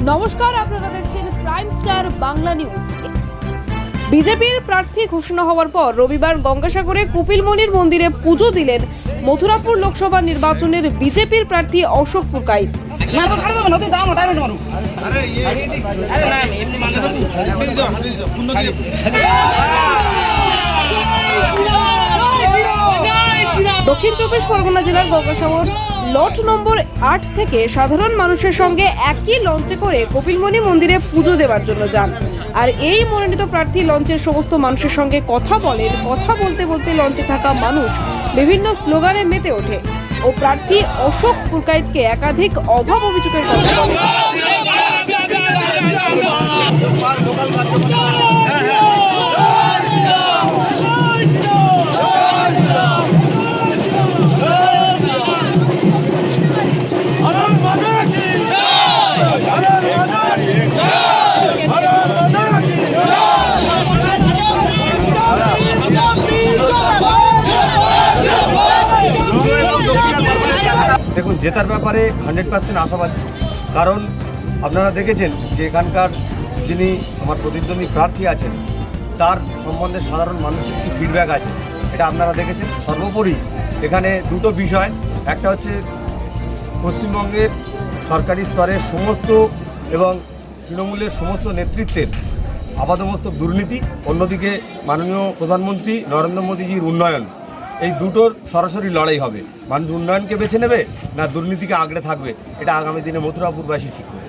নমস্কার, আপনারা দেখছেন প্রাইম স্টার বাংলা নিউজ বিজেপির প্রার্থী ঘোষণা হওয়ার পর রবিবার গঙ্গাসাগরে কপিলমণির মন্দিরে পুজো দিলেন মথুরাপুর লোকসভা নির্বাচনের বিজেপির প্রার্থী অশোক পুরকাইত দক্ষিণ চব্বিশ পরগনা জেলার গঙ্গাসাগর লট নম্বর আট থেকে সাধারণ মানুষের সঙ্গে একই লঞ্চে করে কপিলমণি মন্দিরে পুজো দেওয়ার জন্য যান। আর এই মনোনীত প্রার্থী লঞ্চের সমস্ত মানুষের সঙ্গে কথা বলেন কথা বলতে বলতে লঞ্চে থাকা মানুষ বিভিন্ন স্লোগানে মেতে ওঠে। ও প্রার্থী অশোক পুরকাইতকে একাধিক অভাব অভিযোগের কথা জেতার ব্যাপারে হান্ড্রেড পার্সেন্ট আশাবাদী। কারণ আপনারা দেখেছেন যে এখানকার যিনি আমার প্রতিদ্বন্দ্বী প্রার্থী আছেন, তার সম্বন্ধে সাধারণ মানুষের কি ফিডব্যাক আছে। এটা আপনারা দেখেছেন। সর্বোপরি এখানে দুটো বিষয়। একটা হচ্ছে পশ্চিমবঙ্গের সরকারি স্তরের সমস্ত এবং তৃণমূলের সমস্ত নেতৃত্বের আপাদমস্তক দুর্নীতি, অন্যদিকে মাননীয় প্রধানমন্ত্রী নরেন্দ্র মোদীজির উন্নয়ন। এই দুটোর সরাসরি লড়াই হবে। মানুষ উন্নয়নকে বেছে নেবে না দুর্নীতিকে আগড়ে থাকবে? এটা আগামী দিনে মথুরাপুরবাসী ঠিক করবে।